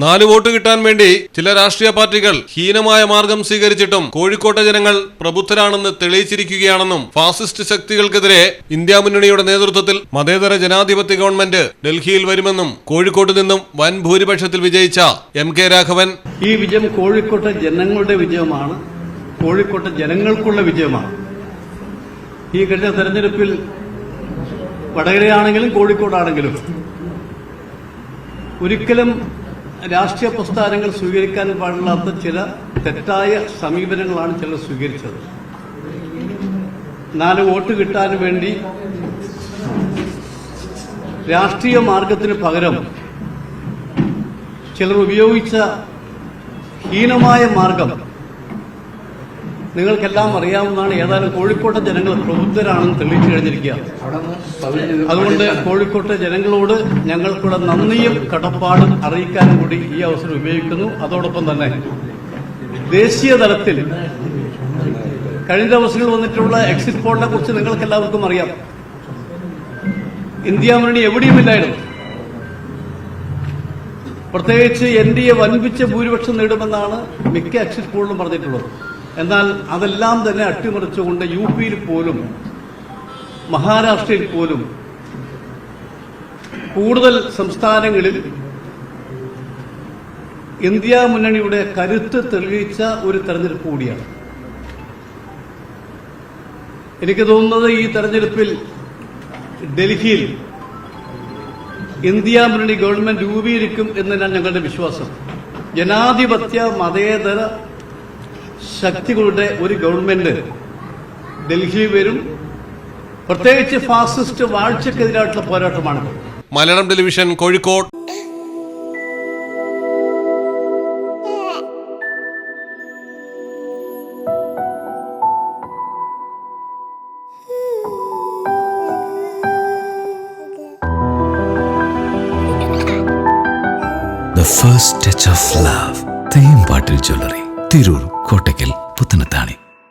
നാല് വോട്ട് കിട്ടാൻ വേണ്ടി ചില രാഷ്ട്രീയ പാർട്ടികൾ ഹീനമായ മാർഗം സ്വീകരിച്ചിട്ടും കോഴിക്കോട്ടെ ജനങ്ങൾ പ്രബുദ്ധരാണെന്ന് തെളിയിച്ചിരിക്കുകയാണെന്നും ഫാസിസ്റ്റ് ശക്തികൾക്കെതിരെ ഇന്ത്യ മുന്നണിയുടെ നേതൃത്വത്തിൽ മതേതര ജനാധിപത്യ ഗവൺമെന്റ് ഡൽഹിയിൽ വരുമെന്നും കോഴിക്കോട്ട് നിന്നും വൻ ഭൂരിപക്ഷത്തിൽ വിജയിച്ച എം കെ രാഘവൻ. ഈ വിജയം കോഴിക്കോട്ടെ ജനങ്ങളുടെ വിജയമാണ്. കോഴിക്കോട്ടെ ജനങ്ങൾക്കുള്ള വിജയമാണ്. ഈ കഴിഞ്ഞ തെരഞ്ഞെടുപ്പിൽ വടകരയാണെങ്കിലും കോഴിക്കോടാണെങ്കിലും ഒരിക്കലും രാഷ്ട്രീയ പ്രസ്ഥാനങ്ങൾ സ്വീകരിക്കാൻ പാടില്ലാത്ത ചില തെറ്റായ സമീപനങ്ങളാണ് ചിലർ സ്വീകരിച്ചത്. നാല് വോട്ട് കിട്ടാൻ വേണ്ടി രാഷ്ട്രീയ മാർഗത്തിന് പകരം ചിലർ ഉപയോഗിച്ച ഹീനമായ മാർഗം നിങ്ങൾക്കെല്ലാം അറിയാവുന്നതാണ് ഏതായാലും കോഴിക്കോട്ടെ ജനങ്ങൾ പ്രബുദ്ധരാണെന്ന് തെളിയിച്ചു കഴിഞ്ഞിരിക്കുക. അതുകൊണ്ട് കോഴിക്കോട്ടെ ജനങ്ങളോട് ഞങ്ങൾക്കുള്ള നന്ദിയും കടപ്പാടും അറിയിക്കാനും കൂടി ഈ അവസരം ഉപയോഗിക്കുന്നു. അതോടൊപ്പം തന്നെ ദേശീയ തലത്തിൽ കഴിഞ്ഞ ദിവസങ്ങളിൽ വന്നിട്ടുള്ള എക്സിറ്റ് പോളിനെ കുറിച്ച് നിങ്ങൾക്ക് എല്ലാവർക്കും അറിയാം. ഇന്ത്യ മുന്നണി എവിടെയുമില്ലായിരുന്നു പ്രത്യേകിച്ച് എൻ ഡി എ വൻപിച്ച ഭൂരിപക്ഷം നേടുമെന്നാണ് മിക്ക എക്സിറ്റ് പോളിലും പറഞ്ഞിട്ടുള്ളത്. എന്നാൽ അതെല്ലാം തന്നെ അട്ടിമറിച്ചുകൊണ്ട് യു പിയിൽ പോലും മഹാരാഷ്ട്രയിൽ പോലും കൂടുതൽ സംസ്ഥാനങ്ങളിൽ ഇന്ത്യ മുന്നണിയുടെ കരുത്ത് തെളിയിച്ച ഒരു തെരഞ്ഞെടുപ്പ് കൂടിയാണ്. എനിക്ക് തോന്നുന്നത് ഈ തെരഞ്ഞെടുപ്പിൽ ഡൽഹിയിൽ ഇന്ത്യ മുന്നണി ഗവൺമെന്റ് രൂപീകരിക്കും ഞാൻ ഞങ്ങളുടെ വിശ്വാസം. ജനാധിപത്യ മതേതര ശക്തികളുടെ ഒരു ഗവൺമെന്റ്. ഡൽഹി വരും. പ്രത്യേകിച്ച് ഫാസിസ്റ്റ് വാഴ്ചക്കെതിരായിട്ടുള്ള പോരാട്ടമാണ്. Malayalam television Kozhikode. The first touch of love. Thempattil jewellery Tirur Kottakkal Puthanathani.